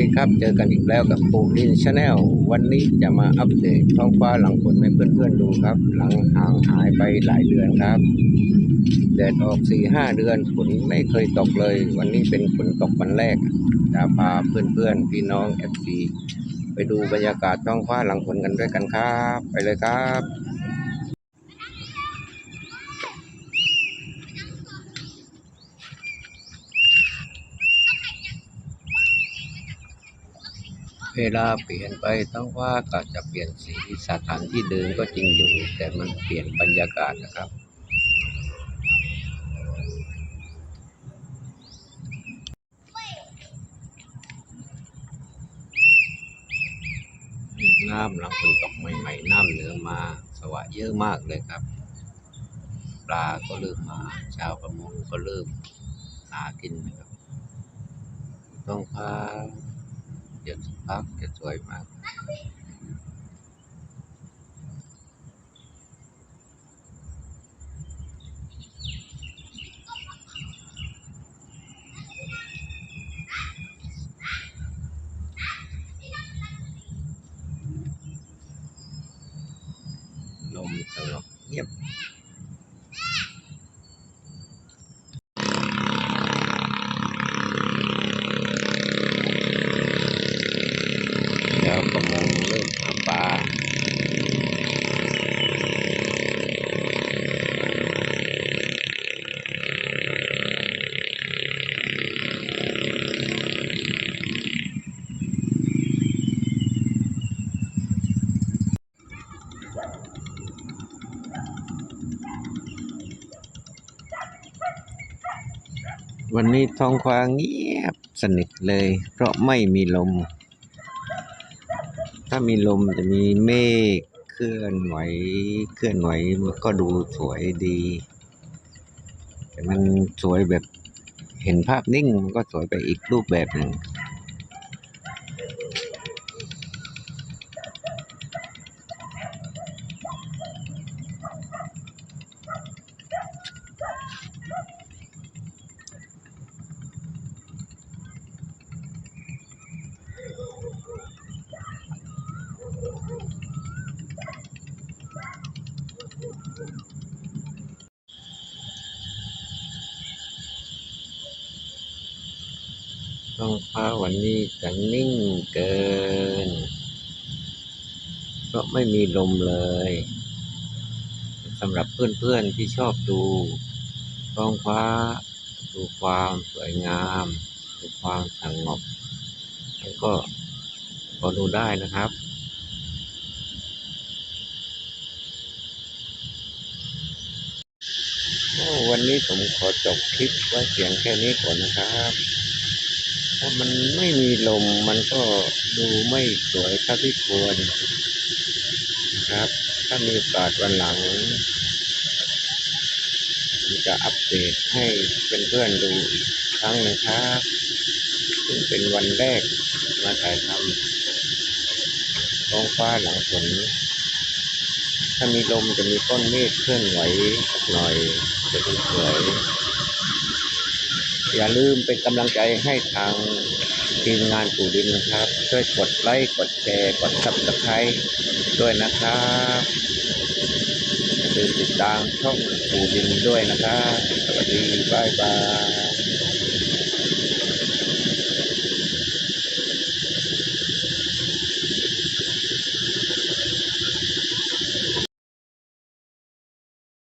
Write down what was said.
ดีครับเจอกันอีกแล้วกับปูลินชาแนลวันนี้จะมาอัปเดตท้องฟ้าหลังฝนให้เพื่อนๆดูครับ หลังห่างหายไปหลายเดือนครับแดดออกสี่ห้าเดือนฝนไม่เคยตกเลย วันนี้เป็นฝนตกวันแรกจะพาเพื่อนๆพี่น้องเอฟซีไปดูบรรยากาศท้องฟ้าหลังฝนกันด้วยกันครับ ไปเลยครับ เวลาเปลี่ยนไปต้องว่าก็จะเปลี่ยนสีสถานที่เดินก็จริงอยู่ แต่มันเปลี่ยนบรรยากาศนะครับน้ำหลังฝนตกใหม่ ๆ น้ำเหนือมาสวะเยอะมากเลยครับ ปลาก็เริ่มมา ชาวประมงก็เริ่มหากินนะครับต้องพา เดี๋ยวสักพักจะสวยมากลมสงบเงียบ แล้วประมงเริ่มหาปลา วันนี้ท้องฟ้าเงียบสนิทเลย เพราะไม่มีลม ถ้ามีลมจะมีเมฆเคลื่อนไหวเคลื่อนไหวมันก็ดูสวยดี แต่มันสวยแบบเห็นภาพนิ่งมันก็สวยไปอีกรูปแบบหนึ่ง ท้องฟ้าวันนี้จะนิ่งเกิน เพราะไม่มีลมเลยสำหรับเพื่อนๆที่ชอบดูท้องฟ้า ดูความสวยงาม ดูความสงบ แล้วก็พอดูได้นะครับ โอ้ วันนี้ผมขอจบคลิปไว้เพียงแค่นี้ก่อนนะครับถ้ามันไม่มีลมมันก็ดูไม่สวยเท่าที่ควรครับ ถ้ามีโอกาสวันหลังผมจะอัปเดตให้เพื่อนๆดูอีกครั้งนะครับซึ่งเป็นวันแรกมาถ่ายทำท้องฟ้าหลังฝน ถ้ามีลมจะมีก้อนเมฆเคลื่อนไหวหน่อยจะดูสวย อย่าลืมเป็นกำลังใจให้ทางทีมงานปู่ดินนะครับ ช่วยกดไลค์กดแชร์กดซับสไครต์ด้วยนะครับอย่าลืมติดตามช่องปู่ดินด้วยนะครับ สวัสดีบายบาย